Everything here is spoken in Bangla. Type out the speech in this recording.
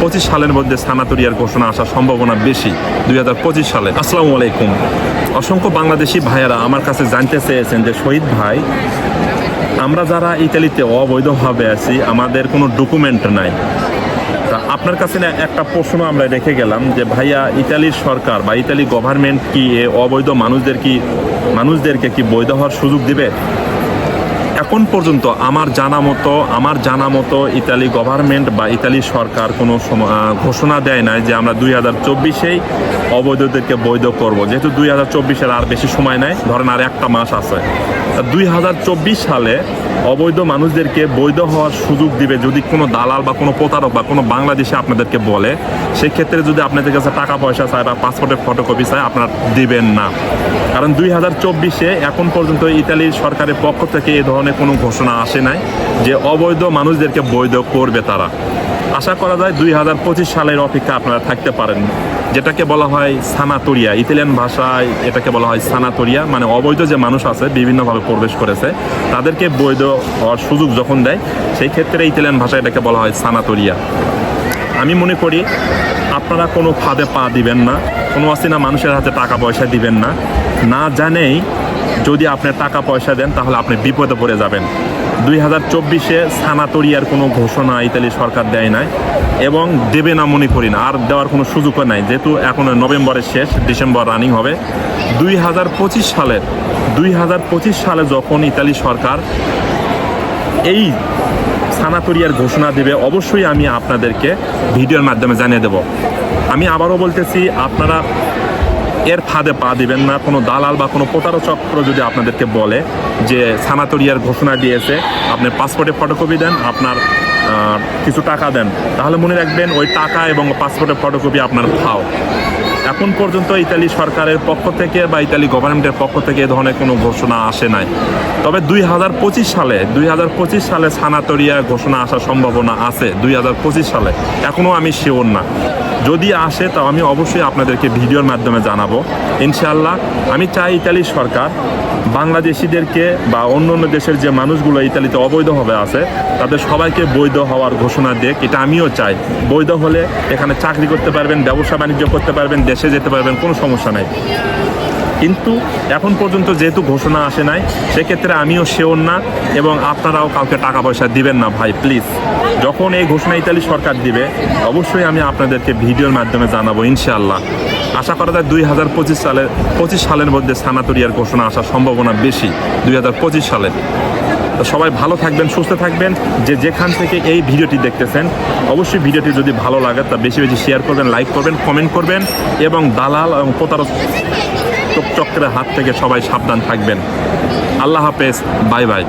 পঁচিশ সালের মধ্যে স্থানান্তরিয়ার ঘোষণা আসার সম্ভাবনা বেশি, দুই হাজার পঁচিশ সালে। আসসালামু আলাইকুম। অসংখ্য বাংলাদেশি ভাইয়েরা আমার কাছে জানতে চেয়েছেন যে, শহীদ ভাই, আমরা যারা ইতালিতে অবৈধভাবে আছি, আমাদের কোনো ডকুমেন্ট নাই। তা আপনার কাছে না একটা প্রশ্ন আমরা রেখে গেলাম যে, ভাইয়া, ইতালির সরকার বা ইতালি গভর্নমেন্ট কি এ অবৈধ মানুষদের কি, মানুষদেরকে কি বৈধ হওয়ার সুযোগ দিবে? এখন পর্যন্ত আমার জানা মতো, আমার জানা মতো ইতালি গভর্নমেন্ট বা ইতালি সরকার কোনো ঘোষণা দেয় নাই যে আমরা দুই হাজার চব্বিশেই অবৈধদেরকে বৈধ করব। যেহেতু দুই হাজার চব্বিশের আর বেশি সময় নাই, ধরেন আর একটা মাস আছে। দুই হাজার চব্বিশ সালে অবৈধ মানুষদেরকে বৈধ হওয়ার সুযোগ দিবে যদি কোনো দালাল বা কোনো প্রতারক বা কোনো বাংলাদেশে আপনাদেরকে বলে, সেক্ষেত্রে যদি আপনাদের কাছে টাকা পয়সা চায় বা পাসপোর্টের ফটোকপি চায়, আপনারা দিবেন না। কারণ দুই হাজার চব্বিশে এখন পর্যন্ত ইতালির সরকারের পক্ষ থেকে এ ধরনের কোনো ঘোষণা আসে নাই যে অবৈধ মানুষদেরকে বৈধ করবে তারা। আশা করা যায় দুই হাজার পঁচিশ সালের অপেক্ষা আপনারা থাকতে পারেন, যেটাকে বলা হয় সানাতোরিয়া। ইতালিয়ান ভাষায় এটাকে বলা হয় সানাতোরিয়া মানে অবৈধ যে মানুষ আছে, বিভিন্নভাবে প্রবেশ করেছে, তাদেরকে বৈধ হওয়ার সুযোগ যখন দেয়, সেই ক্ষেত্রে ইতালিয়ান ভাষায় এটাকে বলা হয় সানাতোরিয়া। আমি মনে করি, আপনারা কোনো ফাঁদে পা দিবেন না, কোনো অচেনা মানুষের হাতে টাকা পয়সা দিবেন না। না জানেই যদি আপনি টাকা পয়সা দেন, তাহলে আপনি বিপদে পড়ে যাবেন। দুই হাজার চব্বিশে সানাতরিয়ার কোনো ঘোষণা ইতালি সরকার দেয় নাই এবং দেবে না মনে করি না, আর দেওয়ার কোনো সুযোগও নাই। যেহেতু এখন নভেম্বরের শেষ, ডিসেম্বর রানিং হবে। দুই হাজার পঁচিশ সালের, দুই হাজার পঁচিশ সালে যখন ইতালি সরকার এই সানাতরিয়ার ঘোষণা দেবে, অবশ্যই আমি আপনাদেরকে ভিডিওর মাধ্যমে জানিয়ে দেব। আমি আবারও বলতেছি, আপনারা এর ফাঁদে পা দিবেন না। কোনো দালাল বা কোনো প্রতারক চক্র যদি আপনাদেরকে বলে যে সানাতরিয়ার ঘোষণা দিয়েছে, আপনি পাসপোর্টে ফটোকপি দেন, আপনার কিছু টাকা দেন, তাহলে মনে রাখবেন ওই টাকা এবং পাসপোর্টের ফটোকপি আপনার ফাও। এখন পর্যন্ত ইতালি সরকারের পক্ষ থেকে বা ইতালি গভর্নমেন্টের পক্ষ থেকে এ ধরনের কোনো ঘোষণা আসে নাই। তবে দুই হাজার পঁচিশ সালে, দুই হাজার পঁচিশ সালে সানাতরিয়া ঘোষণা আসার সম্ভাবনা আছে, দুই হাজার পঁচিশ সালে। এখনও আমি শিওর না। যদি আসে, তাও আমি অবশ্যই আপনাদেরকে ভিডিওর মাধ্যমে জানাব। ইনশাআল্লাহ, আমি চাই ইতালি সরকার বাংলাদেশিদেরকে বা অন্য অন্য দেশের যে মানুষগুলো ইতালিতে অবৈধভাবে আছে, তাদের সবাইকে বৈধ হওয়ার ঘোষণা দেখ এটা আমিও চাই। বৈধ হলে এখানে চাকরি করতে পারবেন, ব্যবসা বাণিজ্য করতে পারবেন, দেশে যেতে পারবেন, কোনো সমস্যা নাই। কিন্তু এখন পর্যন্ত যেহেতু ঘোষণা আসে নাই, সেক্ষেত্রে আমিও শিওর না এবং আপনারাও কাউকে টাকা পয়সা দিবেন না ভাই প্লিজ যখন এই ঘোষণা ইতালি সরকার দিবে, অবশ্যই আমি আপনাদেরকে ভিডিওর মাধ্যমে জানাব, ইনশাআল্লাহ। আশা করা যায় দুই হাজার পঁচিশ সালে পঁচিশ সালের মধ্যে স্থানান্তরিয়ার ঘোষণা আসার সম্ভাবনা বেশি, দুই হাজার পঁচিশ সালে। তো সবাই ভালো থাকবেন, সুস্থ থাকবেন। যে যেখান থেকে এই ভিডিওটি দেখতেছেন, অবশ্যই ভিডিওটি যদি ভালো লাগে, তা বেশি বেশি শেয়ার করবেন লাইক করবেন কমেন্ট করবেন এবং দালাল এবং প্রতারক চক্রের হাত থেকে সবাই সাবধান থাকবেন। আল্লাহ হাফেজ বাই বাই